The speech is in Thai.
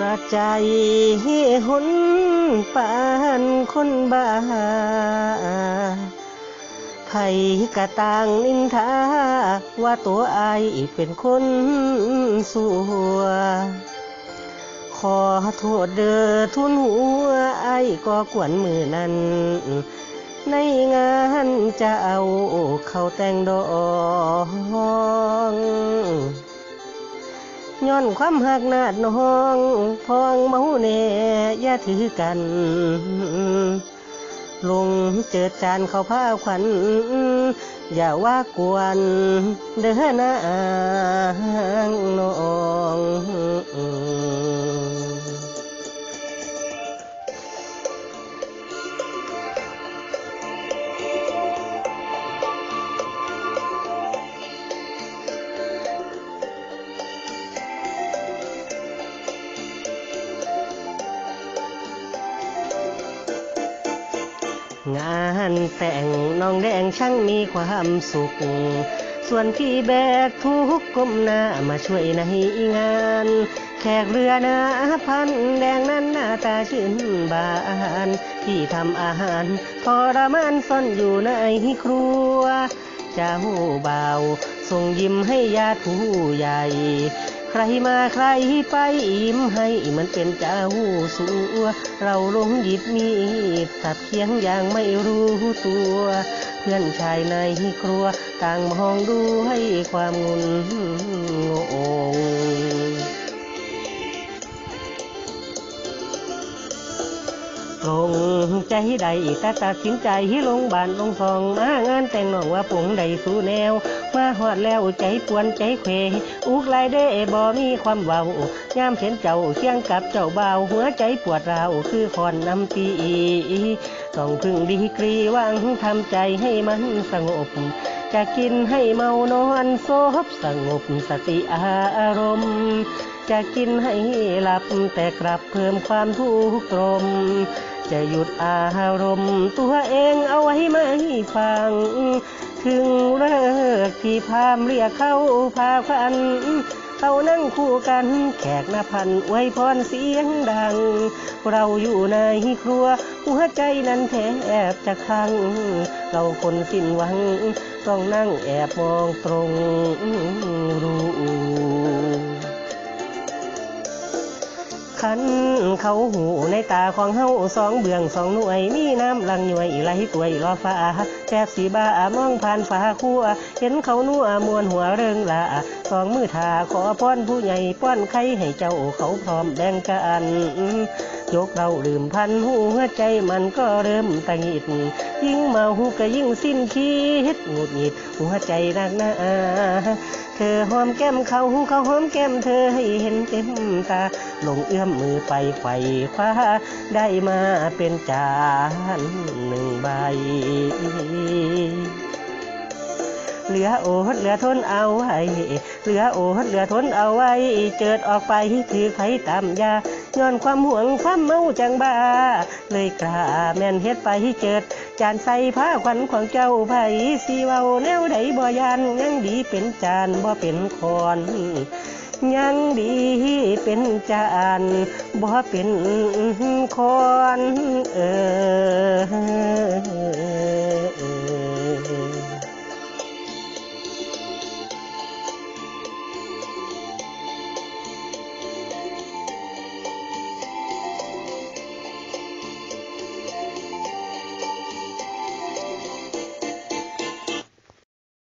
ระใจหุนปานคนบ้าไผกะต่างนินทา ว่าตัวอายเป็นคนสัวขอโทษเด้อทุนหัวไอ้ก็กวนมือนั้น ในงานจะเอาเข้าแต่งดอง ย้อนความหักนาดน้องพองเมาแน่อย่าถือกันลงเจิดจานเขาผ้าขวัญอย่าว่ากวนเด้อนา งานแต่งน้องแดงช่างมีความสุข ส่วนพี่แบกทุกก้มหน้ามาช่วยในงาน แขกเรือนาพันแดงนั้นหน้าตาชื่นบานพี่ทำอาหารทรมานซ่อนอยู่ในครัว เจ้าบ่าส่งยิ้มให้ญาติผู้ใหญ่ ใครมาใครไปยิ้มให้มันเป็นเจ้าสัว เราลงหยิบมีดสับเคียงอย่างไม่รู้ตัว เพื่อนชายในครัว ต่างมองดูให้ความงุนงง ใจใดแต่ตัดสินใจลงบานลงซองมางานแต่งน้องว่าผงใดสู่แนว มาหอดแล้วใจปวนใจเควอุกลายได้บ่มีความเว้ายามเห็นเจ้าเคียงกับเจ้าเบาหัวใจปวดราวคือคอนน้ำตีต้องพึ่งดีกรีหวังทำใจให้มันสงบจะกินให้เมานอนซบสงบสติอารมณ์ จะกินให้หลับ แต่กลับเพิ่มความทุกข์ตรม จะหยุดอารมณ์ตัวเองเอาไว้ไม่ฟัง ถึงเลิกที่พามเรียกเข้าพาพันเขานั่งคู่กันแขกหน้าพันอวยพรเสียงดัง เราอยู่ในครัว หัวใจนั้นแทบจะคัง เราคนสิ้นหวัง ต้องนั่งแอบมองตรงรู้ ขันเขาหูในตาของเฮาสองเบื้องสองหน่วย มีน้ำลังหน่วยไหลตัวรอฟ้าแทบสีบ้ามองผ่านฟ้าคัวเห็นเขานัวมวนหัวเริงละสองมือทาขอป้อนผู้ใหญ่ป้อนไข่ให้เจ้าเขาพร้อมแบ่งกัน ยกเราลืมพันหัวใจมันก็เริ่มตังหิดยิ่งเมาหูก็ยิ่งสิ้นคิดหงุดหงิดหัวใจนักหนาเธอหอมแก้มเขาหูเขาหอมแก้มเธอให้เห็นเต็มตาลงเอื้อมมือไปไขว่คว้าได้มาเป็นจานหนึ่งใบเหลือโอดเหลือทนเอาไว้ เหลือโอดเหลือทนเอาไว้ เจิดออกไปถือไผตามยา ย้อนความห่วงความเมาจังบ้า เลยกล้าแม่นเฮ็ดไปเจิด จานใส่ผ้าขวัญของเจ้าไผสีเว้าแนวใดบ่ยานยังดีเป็นจานบ่เป็นคอนยังดีเป็นจานบ่เป็นคอนเออ